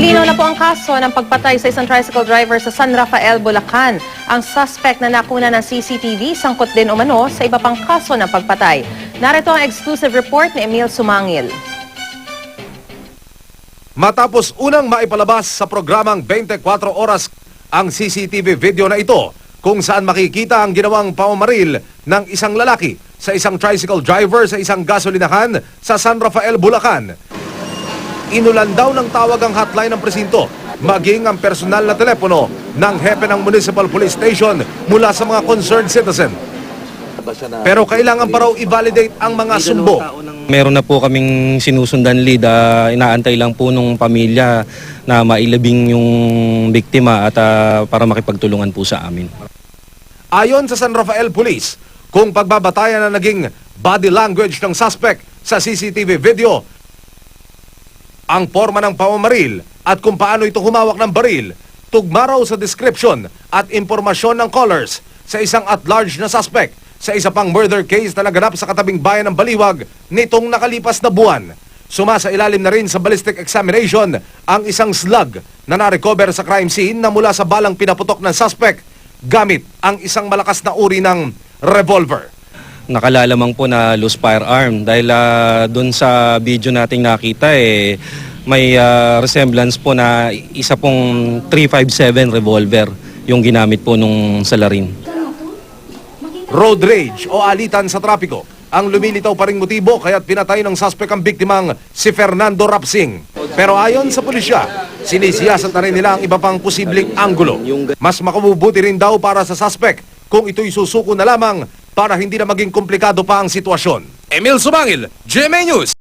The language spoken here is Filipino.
Nilinaw na po ang kaso ng pagpatay sa isang tricycle driver sa San Rafael, Bulacan. Ang suspect na nakuna ng CCTV sangkot din umano sa iba pang kaso ng pagpatay. Narito ang exclusive report ni Emil Sumangil. Matapos unang maipalabas sa programang 24 oras ang CCTV video na ito kung saan makikita ang ginawang pamamaril ng isang lalaki sa isang tricycle driver sa isang gasolinahan sa San Rafael, Bulacan. Inulan daw ng tawag ang hotline ng presinto, maging ang personal na telepono ng hepe ng Municipal Police Station mula sa mga concerned citizen. Pero kailangan pa raw i-validate ang mga sumbo. Meron na po kaming sinusundan lead, ah, inaantay lang po nung pamilya na mailabing yung biktima at ah, para makipagtulungan po sa amin. Ayon sa San Rafael Police, kung pagbabatayan na naging body language ng suspect sa CCTV video, ang forma ng pamamaril at kung paano ito humawak ng baril, tugma raw sa description at impormasyon ng callers sa isang at-large na suspect sa isa pang murder case na naganap sa katabing bayan ng Baliwag nitong nakalipas na buwan. Sumasa ilalim na rin sa ballistic examination ang isang slug na narecover sa crime scene na mula sa balang pinaputok ng suspect gamit ang isang malakas na uri ng revolver. Nakalalamang po na loose firearm dahil ah, doon sa video nating nakita eh may ah, resemblance po na isa pong 357 revolver yung ginamit po nung salarin. Road rage o alitan sa trapiko ang lumilitaw pa ring motibo kaya't pinatay ng suspect ang biktimang si Fernando Rapsing. Pero ayon sa pulisya, sinisiyasat na rin nila ang iba pang posibleng anggulo. Mas makabubuti rin daw para sa suspect kung ito'y susuko na lamang para hindi na maging komplikado pa ang sitwasyon. Emil Sumangil, GMA News!